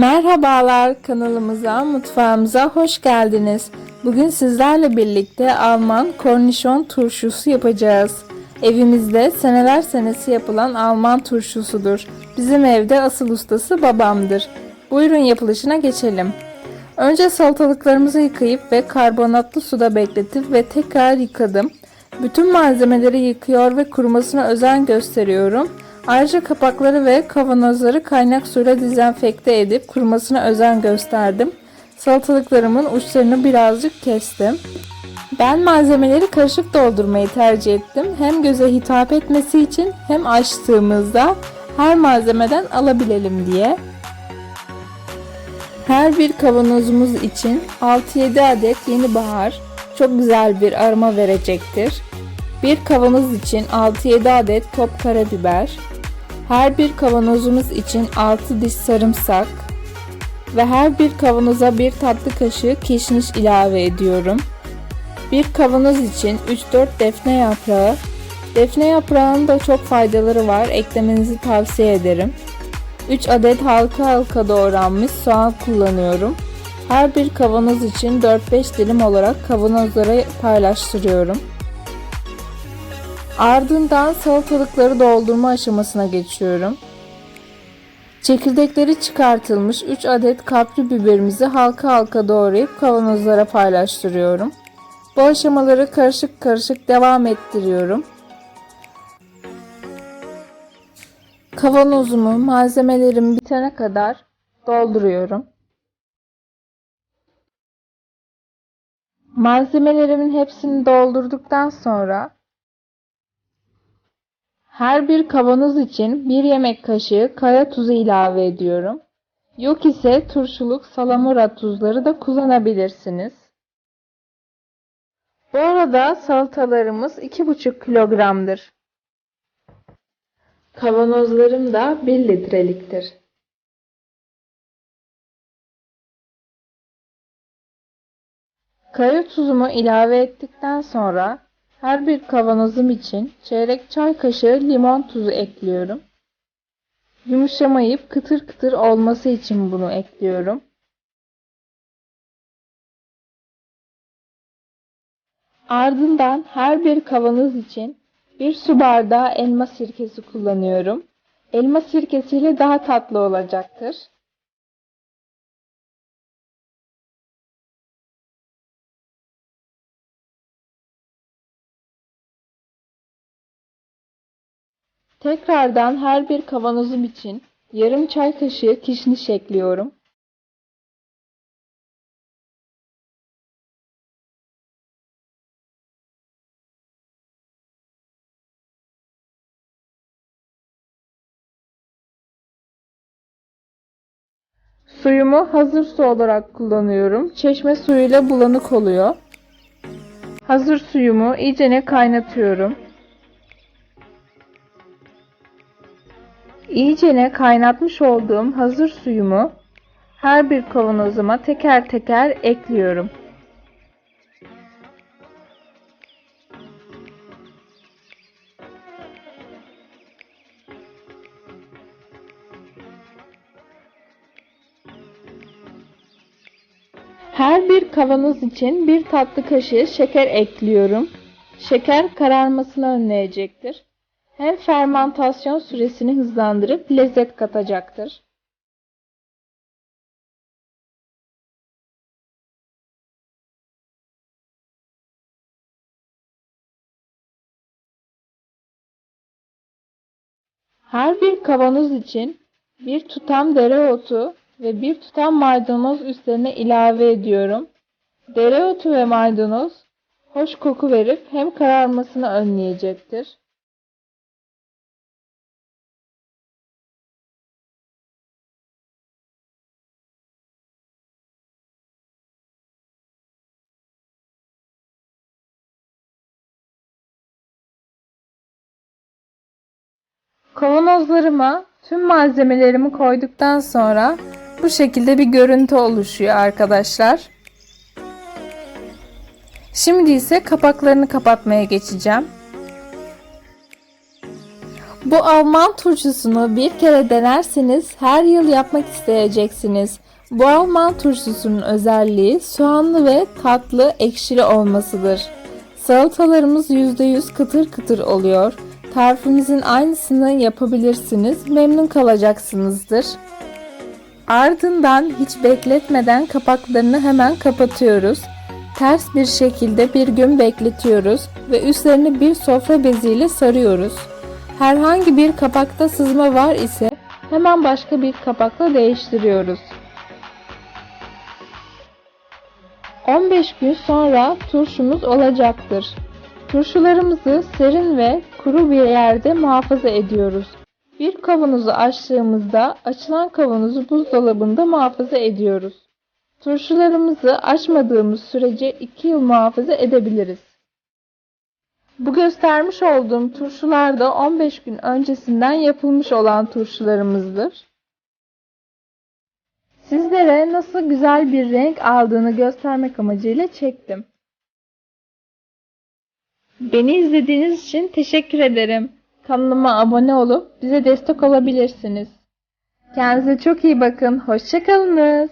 Merhabalar kanalımıza, mutfağımıza hoş geldiniz. Bugün sizlerle birlikte Alman kornişon turşusu yapacağız. Evimizde seneler senesi yapılan Alman turşusudur. Bizim evde asıl ustası babamdır. Buyurun yapılışına geçelim. Önce salatalıklarımızı yıkayıp ve karbonatlı suda bekletip ve tekrar yıkadım. Bütün malzemeleri yıkıyor ve kurumasına özen gösteriyorum. Ayrıca kapakları ve kavanozları kaynak suyla dezenfekte edip kurumasına özen gösterdim. Salatalıklarımın uçlarını birazcık kestim. Ben malzemeleri karışık doldurmayı tercih ettim. Hem göze hitap etmesi için hem açtığımızda her malzemeden alabilelim diye. Her bir kavanozumuz için 6-7 adet yeni bahar çok güzel bir aroma verecektir. Bir kavanoz için 6-7 adet top karabiber, her bir kavanozumuz için 6 diş sarımsak ve her bir kavanoza bir tatlı kaşığı kişniş ilave ediyorum. Bir kavanoz için 3-4 defne yaprağı. Defne yaprağının da çok faydaları var. Eklemenizi tavsiye ederim. 3 adet halka halka doğranmış soğan kullanıyorum. Her bir kavanoz için 4-5 dilim olarak kavanozlara paylaştırıyorum. Ardından salatalıkları doldurma aşamasına geçiyorum. Çekirdekleri çıkartılmış 3 adet kapri biberimizi halka halka doğrayıp kavanozlara paylaştırıyorum. Bu aşamaları karışık karışık devam ettiriyorum. Kavanozumu malzemelerim bitene kadar dolduruyorum. Malzemelerimin hepsini doldurduktan sonra her bir kavanoz için bir yemek kaşığı kaya tuzu ilave ediyorum. Yok ise turşuluk salamura tuzları da kullanabilirsiniz. Bu arada salatalarımız 2,5 kilogramdır. Kavanozlarım da 1 litreliktir. Kaya tuzumu ilave ettikten sonra her bir kavanozum için çeyrek çay kaşığı limon tuzu ekliyorum. Yumuşamayıp kıtır kıtır olması için bunu ekliyorum. Ardından her bir kavanoz için bir su bardağı elma sirkesi kullanıyorum. Elma sirkesiyle daha tatlı olacaktır. Tekrardan her bir kavanozum için yarım çay kaşığı kişniş ekliyorum. Suyumu hazır su olarak kullanıyorum. Çeşme suyuyla bulanık oluyor. Hazır suyumu iyicene kaynatıyorum. İyicene kaynatmış olduğum hazır suyumu her bir kavanozuma teker teker ekliyorum. Her bir kavanoz için bir tatlı kaşığı şeker ekliyorum. Şeker kararmasını önleyecektir. Hem fermantasyon süresini hızlandırıp lezzet katacaktır. Her bir kavanoz için bir tutam dereotu ve bir tutam maydanoz üstlerine ilave ediyorum. Dereotu ve maydanoz hoş koku verip hem kararmasını önleyecektir. Kavanozlarıma tüm malzemelerimi koyduktan sonra bu şekilde bir görüntü oluşuyor arkadaşlar. Şimdi ise kapaklarını kapatmaya geçeceğim. Bu Alman turşusunu bir kere denerseniz her yıl yapmak isteyeceksiniz. Bu Alman turşusunun özelliği soğanlı ve tatlı ekşili olmasıdır. Salatalarımız %100 kıtır kıtır oluyor. Tarifimizin aynısını yapabilirsiniz. Memnun kalacaksınızdır. Ardından hiç bekletmeden kapaklarını hemen kapatıyoruz. Ters bir şekilde bir gün bekletiyoruz ve üstlerini bir sofra beziyle sarıyoruz. Herhangi bir kapakta sızma var ise hemen başka bir kapakla değiştiriyoruz. 15 gün sonra turşumuz olacaktır. Turşularımızı serin ve kuru bir yerde muhafaza ediyoruz. Bir kavanozu açtığımızda açılan kavanozu buzdolabında muhafaza ediyoruz. Turşularımızı açmadığımız sürece 2 yıl muhafaza edebiliriz. Bu göstermiş olduğum turşular da 15 gün öncesinden yapılmış olan turşularımızdır. Sizlere nasıl güzel bir renk aldığını göstermek amacıyla çektim. Beni izlediğiniz için teşekkür ederim. Kanalıma abone olup bize destek olabilirsiniz. Kendinize çok iyi bakın. Hoşçakalınız.